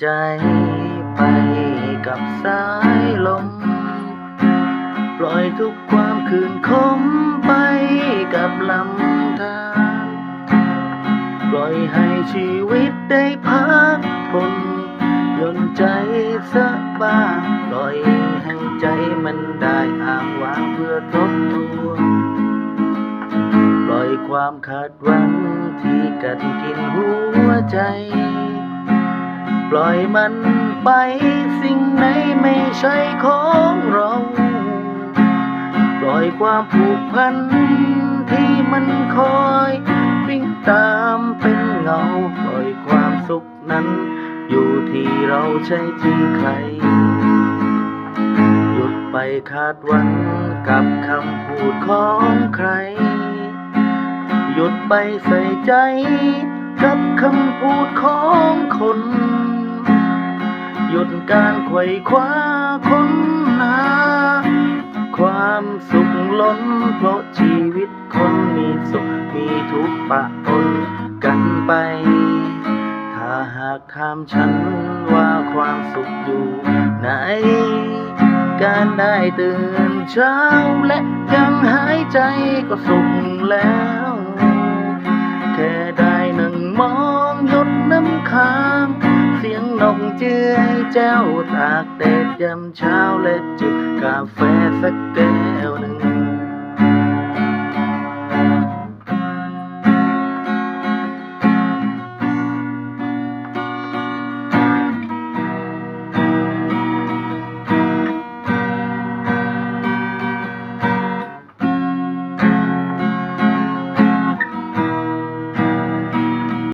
ใจไปกับสายลม ปล่อยทุกความคืนคมไปกับลำธารปล่อยให้ชีวิตได้พักผ่อนยนใจสักบ้างปล่อยให้ใจมันได้อ้างว้างเพื่อทบทวนปล่อยความคาดหวังที่กัดกินหัวใจ ปล่อยมันไปสิ่งไหนไม่ใช่ของเรา ปล่อยความผูกพันที่มันคอยวิ่งตามเป็นเงา ปล่อยความสุขนั้น อยู่ที่เราใช่ที่ใคร หยุดไปคาดหวังกับคำพูดของใคร หยุดไปใส่ใจกับคำพูดของคน หยุดการไขว่คว้าค้นหาความสุขล้นเพราะชีวิตคนมีสุขมีทุกข์ปะปนกันไป ถ้าหากถามฉันว่าความสุขอยู่ไหน การได้ตื่นเช้าและยังหายใจก็สุขแล้ว แค่ได้นั่งมองหยดน้ำค้างเสียง นกเจือยแจ้วตากแดดยามเช้าและจิบกาแฟสักแก้วหนึ่ง